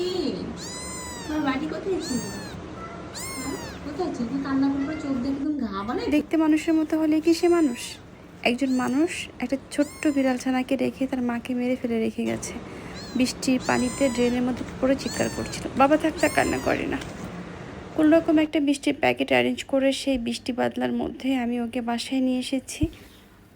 কি? কোথায় ছিল? হ্যাঁ? কোথায় ছিল? কান্না চোখ দিয়ে একদম ঘা বানাই দেখতে মানুষের মতো হলে কি সে মানুষ? একজন মানুষ একটা ছোট্ট বিড়াল ছানাকে রেখে তার মাকে মেরে ফেলে রেখে গেছে। বৃষ্টির পানিতে ড্রেনের মধ্যে পড়ে চিৎকার করছিল। বাবা থাকতে কান্না করে না। কোন রকম একটা বৃষ্টির প্যাকেট অ্যারেঞ্জ করে সেই বৃষ্টি বাদলার মধ্যে আমি ওকে বাসায় নিয়ে এসেছি।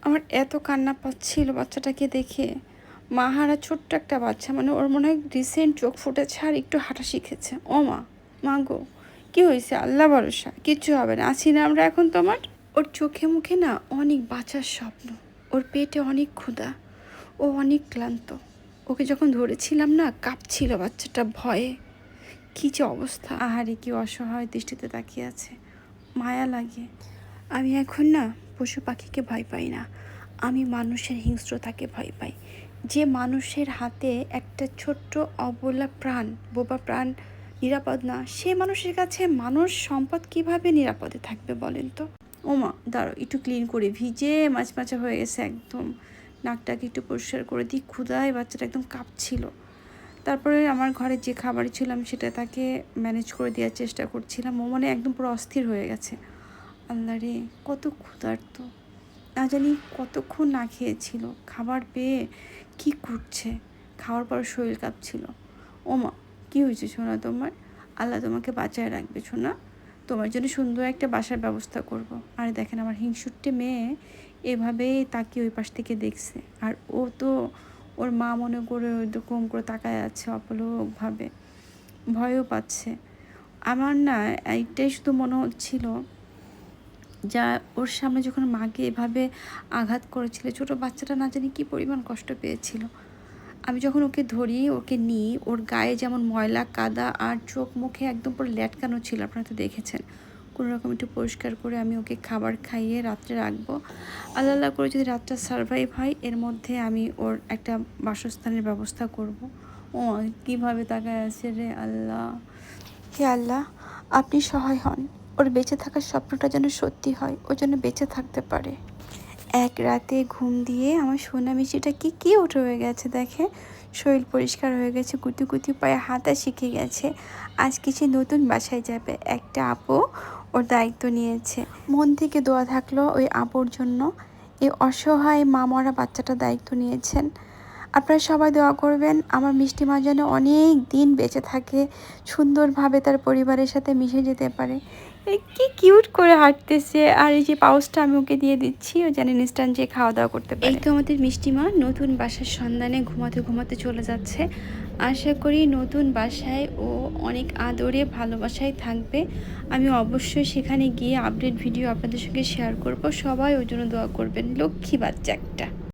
আমার এত কান্না পাচ্ছিল বাচ্চাটাকে দেখে। মাহারা ছোট্ট একটা বাচ্চা মানে ওর মনে হয় রিসেন্ট চোখ ফুটেছে আর একটু হাঁটা শিখেছে। ও মা মা গো, কি হয়েছে? আল্লাহ ভরসা, কিচ্ছু হবে না। আছি না আমরা এখন তোমার? ওর চোখে মুখে না অনেক বাঁচার স্বপ্ন। ওর পেটে অনেক ক্ষুধা। ও অনেক ক্লান্ত। ওকে যখন ধরেছিলাম না, কাঁপছিল বাচ্চাটা ভয়ে। কী যে অবস্থা। আহারে, কি অসহায় দৃষ্টিতে তাকিয়ে আছে। মায়া লাগে। আমি এখন না পশু পাখিকে ভয় পাই না। আমি মানুষের হিংস্রতাকে ভয় পাই। যে মানুষের হাতে একটা ছোট্ট অবলা প্রাণ, বোবা প্রাণ নিরাপদ না, সে মানুষের কাছে মানুষ সম্পদ কীভাবে নিরাপদে থাকবে বলেন তো? ওমা দাঁড়ো একটু ক্লিন করে। ভিজে মাছ মাচা হয়ে গেছে একদম। নাকটাকে একটু পরিষ্কার করে দিই। ক্ষুদায় বাচ্চাটা একদম কাঁপছিল। তারপরে আমার ঘরে যে খাবার ছিল, আমি সেটা তাকে ম্যানেজ করে দেওয়ার চেষ্টা করছিলাম। ও মানে একদম পুরো অস্থির হয়ে গেছে। আল্লাহ রে, কত ক্ষুধার্ত। না জানি কতক্ষণ না খেয়েছিল। খাবার পেয়ে কি করছে? খাওয়ার পর শরীর কাঁপছিল। ওমা, কি হয়েছে সোনা তোমার? আল্লাহ তোমাকে বাঁচায় রাখবে সোনা। তোমার জন্য সুন্দর একটা বাসার ব্যবস্থা করব। আর দেখেন আমার হিংসুট্টে মেয়ে এভাবেই তাকিয়ে ওই পাশ থেকে দেখছে। আর ও তো ওর মা মনে করে ওইরকম করে তাকায় আছে অপলোকভাবে। ভয়ও পাচ্ছে। আমার না এইটাই শুধু মনে হচ্ছিল যা ওর সামনে যখন মাকে এভাবে আঘাত করেছিল, ছোট বাচ্চাটা না জানি কী পরিমাণ কষ্ট পেয়েছিল। আমি যখন ওকে ধরি, ওকে নিই, ওর গায়ে যেমন ময়লা, কাদা আর চোখ মুখে একদম পুরো ল্যাটকানো ছিল, আপনারা তো দেখেছেন। কোনো রকম একটু পরিষ্কার করে আমি ওকে খাবার খাইয়ে রাত্রে রাখব। আল্লাহ আল্লাহ করে যদি রাতটা সারভাইভ হয়, এর মধ্যে আমি ওর একটা বাসস্থানের ব্যবস্থা করব। ও, কীভাবে তাকায় আছে রে আল্লাহ। হে আল্লাহ, আপনি সহায় হন। ওর বেঁচে থাকার স্বপ্নটা যেন সত্যি হয়, ও যেন বেঁচে থাকতে পারে। এক রাতে ঘুম দিয়ে আমার সোনা মিষ্টিটা কি কি উঠে হয়ে গেছে দেখে? শরীর পরিষ্কার হয়ে গেছে, কুতি কুতি পায়ে হাতা শিখে গেছে। আজ কিছু নতুন বাসায় যাবে, একটা আপু ওর দায়িত্ব নিয়েছে। মন থেকে দোয়া থাকল ওই আপুর জন্য। এই অসহায় মামরা বাচ্চাটা দায়িত্ব নিয়েছেন। আপনারা সবাই দোয়া করবেন, আমার মিষ্টি মা যেন অনেক দিন বেঁচে থাকে, সুন্দরভাবে তার পরিবারের সাথে মিশে যেতে পারে। কি কিউট করে হাঁটতেছে। আর এই যে পাউসটা আমি ওকে দিয়ে দিচ্ছি ও যেন ইনস্ট্যান্ট যে খাওয়া দাওয়া করতে পারে। এই তো আমাদের মিষ্টি মা নতুন বাসার সন্ধানে ঘুমাতে ঘুমাতে চলে যাচ্ছে। আশা করি নতুন বাসায় ও অনেক আদরে ভালোবাসায় থাকবে। আমি অবশ্যই সেখানে গিয়ে আপডেট ভিডিও আপনাদের সঙ্গে শেয়ার করব। সবাই ওই জন্য দোয়া করবেন। লক্ষ্মী বাচ্চা একটা।